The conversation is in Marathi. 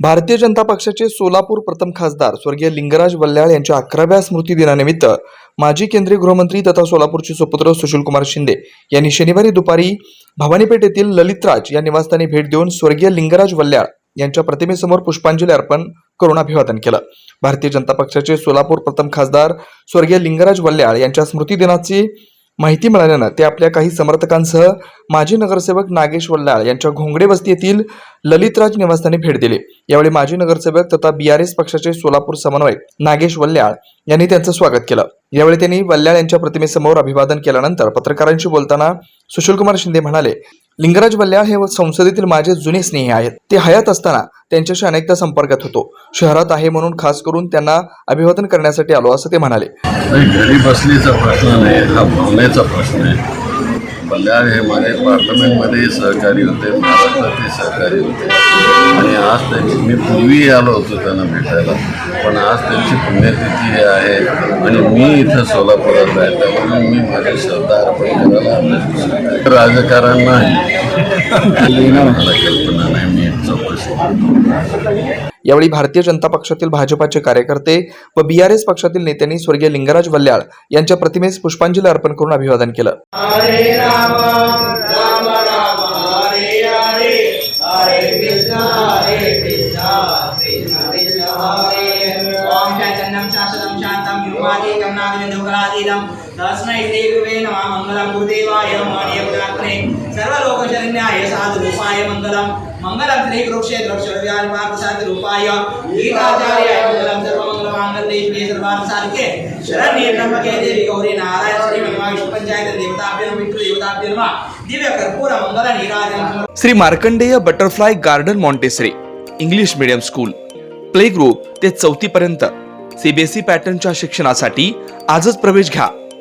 भारतीय जनता पक्षाचे सोलापूर प्रथम खासदार स्वर्गीय लिंगराज वल्ल्याळ यांच्या अकराव्या स्मृती दिनानिमित्त माजी केंद्रीय गृहमंत्री तथा सोलापूरचे सुपुत्र सुशीलकुमार शिंदे यांनी शनिवारी दुपारी भवानीपेठ येथील ललितराज या निवासस्थानी भेट देऊन स्वर्गीय लिंगराज वल्ल्याळ यांच्या प्रतिमेसमोर पुष्पांजली अर्पण करून अभिवादन केलं. भारतीय जनता पक्षाचे सोलापूर प्रथम खासदार स्वर्गीय लिंगराज वल्ल्याळ यांच्या स्मृती दिनाची माहिती मिळाल्यानं ते आपल्या काही समर्थकांसह माजी नगरसेवक नागेश वल्लाळ यांच्या घोंगडे वस्ती येथील ललितराज निवासस्थानी भेट दिली. यावेळी माजी नगरसेवक तथा बीआरएस पक्षाचे सोलापूर समन्वयक नागेश वल्ल्याळ यांनी त्यांचं स्वागत केलं. यावेळी त्यांनी वल्ल्याळ यांच्या प्रतिमेसमोर अभिवादन केल्यानंतर पत्रकारांशी बोलताना सुशीलकुमार शिंदे म्हणाले लिंगराज बल्ल्या हे संसदेतील माझे जुने स्नेही आहेत. ते हयात असताना त्यांच्याशी अनेकदा संपर्कात होतो. शहरात आहे म्हणून खास करून त्यांना अभिवादन करण्यासाठी आलो असं ते म्हणाले. घरी बसलीचा प्रश्न नाही हा भावनेचा प्रश्न आहे. बल्लाळ हे माझे पार्लमेंटमध्ये सहकारी होते महाराष्ट्रातही सहकारी होते आणि आज त्यांची मी पूर्वी आलो होतो त्यांना भेटायला पण आज त्यांची पुण्यतिथी आहे आणि मी इथं सोलापुरात आहे त्यामुळे मी माझी श्रद्धा अर्पण करायला. राजकारण नाही मला कल्पना नाही मी करतो. यावेळी भारतीय जनता पक्षातील भाजपाचे कार्यकर्ते व बी आरएस पक्षातील नेत्यांनी स्वर्गीय लिंगराज वल्ल्याळ यांच्या प्रतिमेस पुष्पांजली अर्पण करून अभिवादन केलं. शांतम नमः सर्वलोकशरण्याय साधुरूपाय मङ्गलं गीताचार्याय मङ्गलं सर्वमङ्गलमाङ्गल्ये सर्वार्थसाधिके शरण्ये त्र्यम्बके देवी गौरी नारायण श्री नमः दिव्य कर्पूर nirajana Shri Markandeya butterfly garden Montessori English medium school. Play group ते चौथी पर्यंत सीबीएसई पॅटर्नच्या शिक्षणासाठी आजच प्रवेश घ्या.